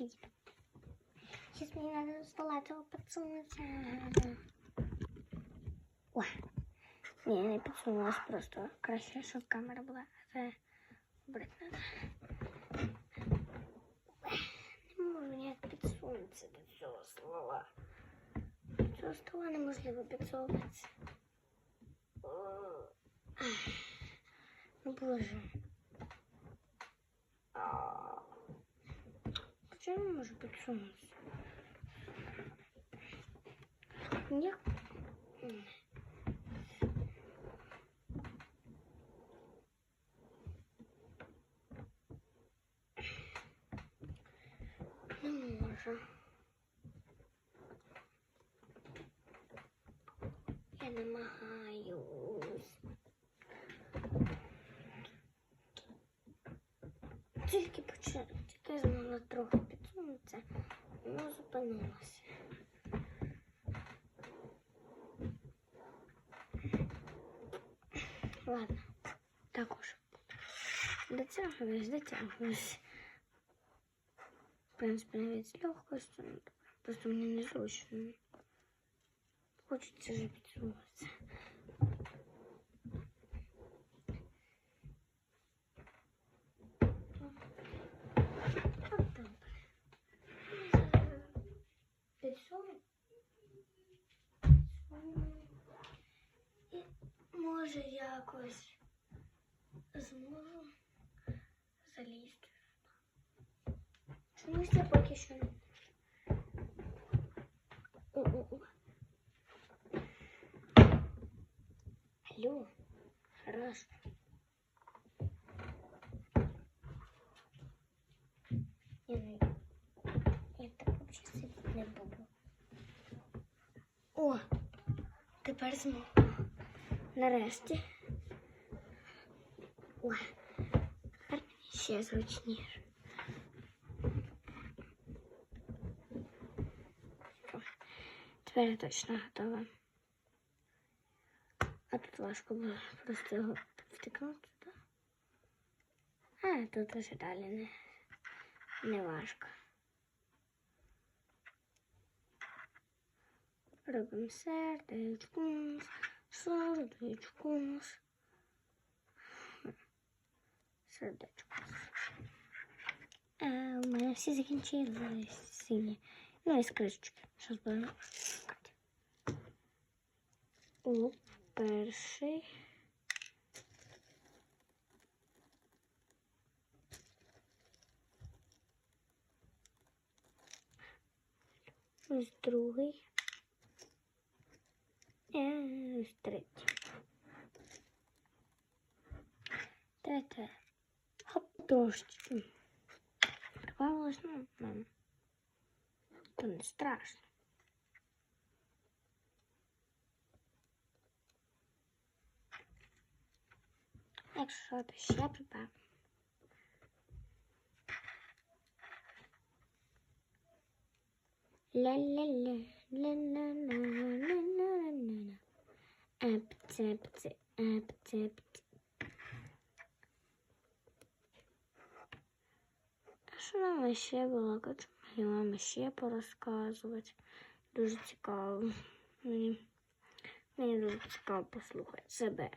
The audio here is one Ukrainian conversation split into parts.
блин. Сейчас мне надо до стола этого подсунуться. Ой. Ні, не підсунулась просто. Краще, щоб камера була. Це брати надо. Не можу ніяк підсунутися до цього стола. Цього стола неможливо підсовуватися. Ах. Ну боже. А. Чому не можу підсунутися? Ні. Не можу. Я намагаюсь. Тільки почала, тільки змогла трохи воно зупинилося. Ладно, також. Дотягуюсь, дотягуюсь. В принципі, навіть з легкостю. ну, Просто мені незручно. Хочеться вже підсунутися. Чомусь я поки що не. О-о-о. Алло, хорошо. Я, не... я так взагалі сидіти не буду. О, тепер зможу. Нарешті. Ой, тепер мені ще зручніше. Тепер я точно готова. А тут важко було просто його втикнути туди. А тут уже далі не, не важко. Робимо сердечко, сердечко, сердечко. А, у мене всі закінчилися сині. Ну і з кришечки. Що будемо О, перший. Ось другий. І ось третій. Третє. Хоп, трошечки. Прибавилось, ну, то не страшно. Якщо ще прибавимо. Ля-ля-ля, ля-ля-ля-ля-ля-ля-ля. Епці-епці, епці-епці. А що нам ще балакати? Я вам ще порозказувати. Дуже цікаво. Мені, мені дуже цікаво послухати себе.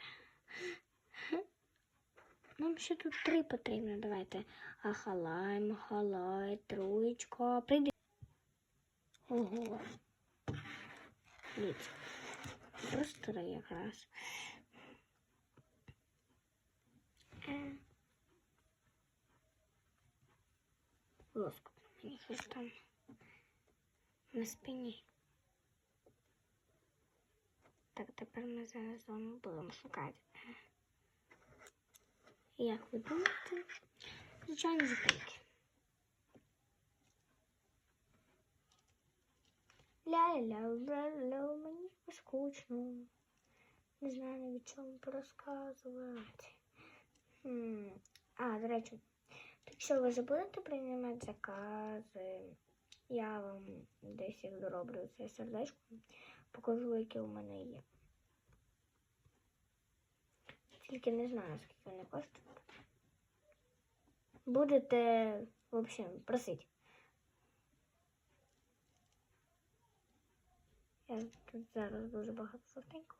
Нам ще тут три потрібно. Давайте. Ахалай, махалай, троєчка. Прийди. Ого. Дивіться. Просто якраз. Мені щось там на спині. Так, тепер ми зараз з вами будемо шукати. Як ви думаєте? Звичайно, запайки. Ля-ля-ля, мені скучно. Не знаю навіть чому порозказувати. А, до речі, якщо ви забудете приймати закази, я вам десь їх дороблю це сердечко, покажу, які у мене є. Тільки не знаю, скільки вони коштують. Будете, в общем, просити. Я тут зараз дуже багато жовтенько.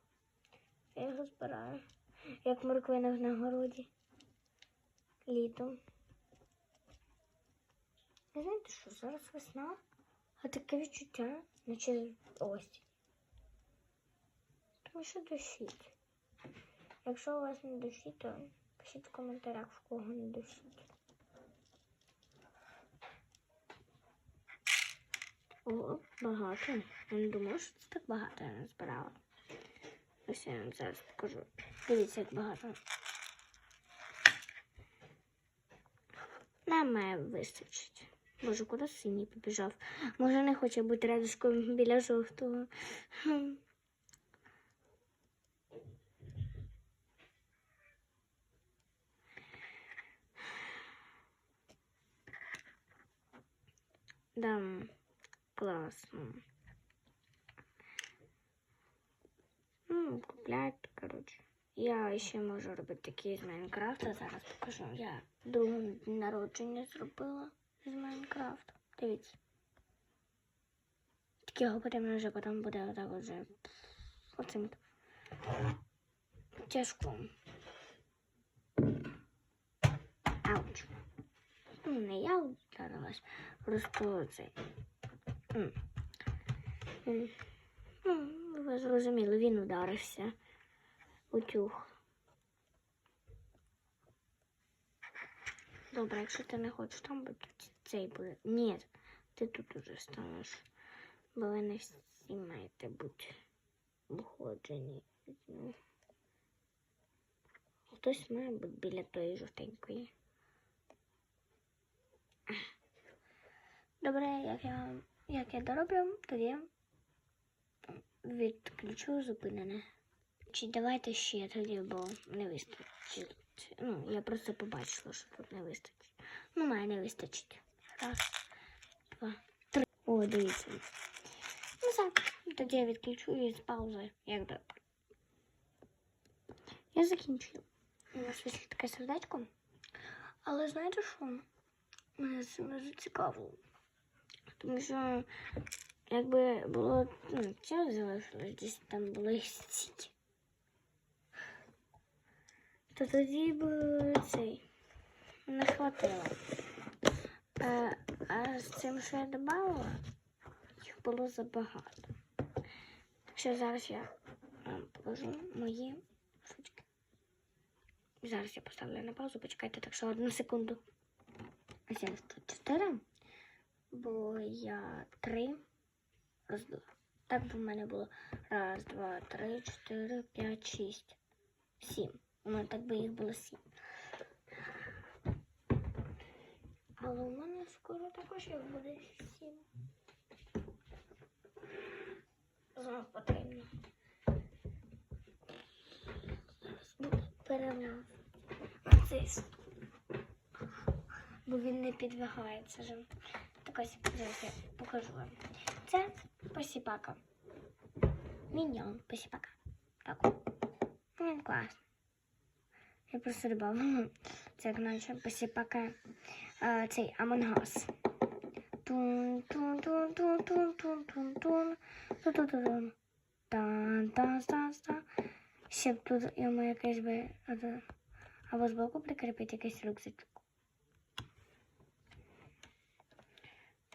Я його збираю. Як морквина в нагороді. Літом. Не знаєте що, зараз весна, а таке відчуття, наче ось. Тому що дощить. Якщо у вас не дощить, то пишіть в коментарях, в кого не дощить. О, багато. Я не думала, що це так багато я назбирала. Ось я вам зараз покажу. Дивіться, як багато. Нам має вистачить. Боже, куди синій побіжав? Може, не хоче бути рядышком біля жовтого. Да, класно. Ну, купляйте, коротше. Я ще можу робити такі з Майнкрафта. Зараз покажу. Я день народження зробила з Майнкрафта. Дивіться. Тільки його потрібно вже потім буде отак вже оцим. Тяжко. Ауч. Не я вдарилась, просто цей. Ви зрозуміли, він ударився. Утюг. Добре, якщо ти не хочеш там бути, цей буде. Ні, ти тут уже станеш. Бо ви не всі маєте бути уходжені. Ну, Хтось має бути біля тої жовтенької. Добре, як я, як я дороблю, тоді відключу зупинене. Чи давайте ще тоді, бо не вистачить. Ну, я просто побачила, що тут не вистачить. Ну, має не вистачить. Раз, два, три. О, дивіться. Ну так, тоді я відключу і з паузи, як добре. Я закінчую. У нас вийшло таке сердечко. Але знаєте що? Мене цікаво. Тому що якби було, ну, час залишилось, десь там були. То тоді б цей не хватило. А, а з цим, що я додала, їх було забагато. Так що зараз я покажу мої штучки. Зараз я поставлю на паузу, почекайте, так що одну секунду. Ось я тут чотири, бо я три, раз, два. Так би в мене було раз, два, три, чотири, п'ять, шість, сім. У мене так би їх було сім. Але у мене скоро також їх буде сім. Знов потрібно. Перемав. А. Бо він не підвигається якась. Зараз покажу вам. Це посіпака. Міньон посіпака. Так. Він ну, класний. Я просто любав. Це як наче посіпака цей Амонгас. Тун-тун-тун-тун-тун-тун-тун-тун. Тун-тун-тун. Тан-тан-тан-тан. Ще б тут йому якесь би... Або збоку прикріпити якийсь рюкзак.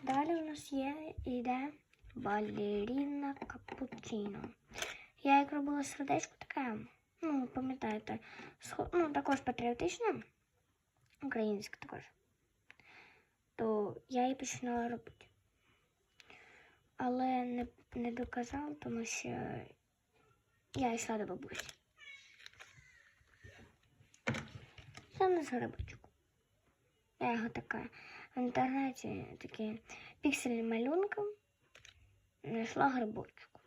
Далі у нас є іде балеріна капучино. Я як робила сердечко таке, ну, пам'ятаєте, ну, також патріотичне, українське також. То я її починала робити. Але не, не доказала, тому що я йшла до бабусі. Це не з грибочку. Я його така в інтернеті такі піксельні малюнки знайшла грибочку.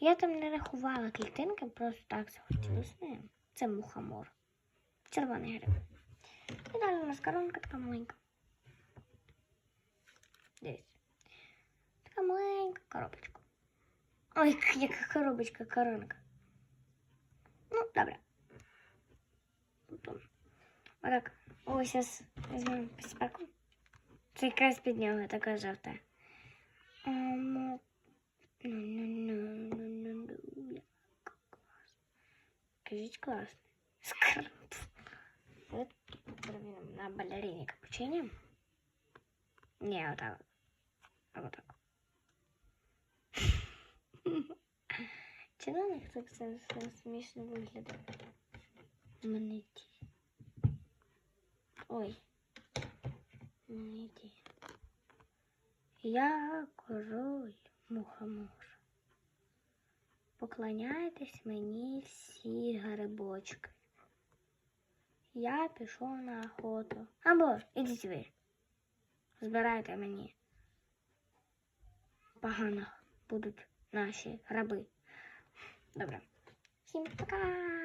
Я там не рахувала клітинки, просто так захотілося. Це мухомор. Червоний гриб. І далі у нас коронка така маленька. Дивіться. Така маленька коробочка. Ой, яка коробочка, коронка. Ну, добре. Отак. Ось зараз візьмемо посіпаку. Це якраз під нього така жовта. Кажіть класно. Скарб. Вот на балерине капучине. Не, вот так. Вот а так. Чиновник так смешно выглядит. Ой. Мене. Я король мухомор. Поклоняйтесь мені всі грибочки. Я пішов на охоту. Або ідіть ви. Збирайте мені. Погано будуть наші граби. Добре. Всім пока!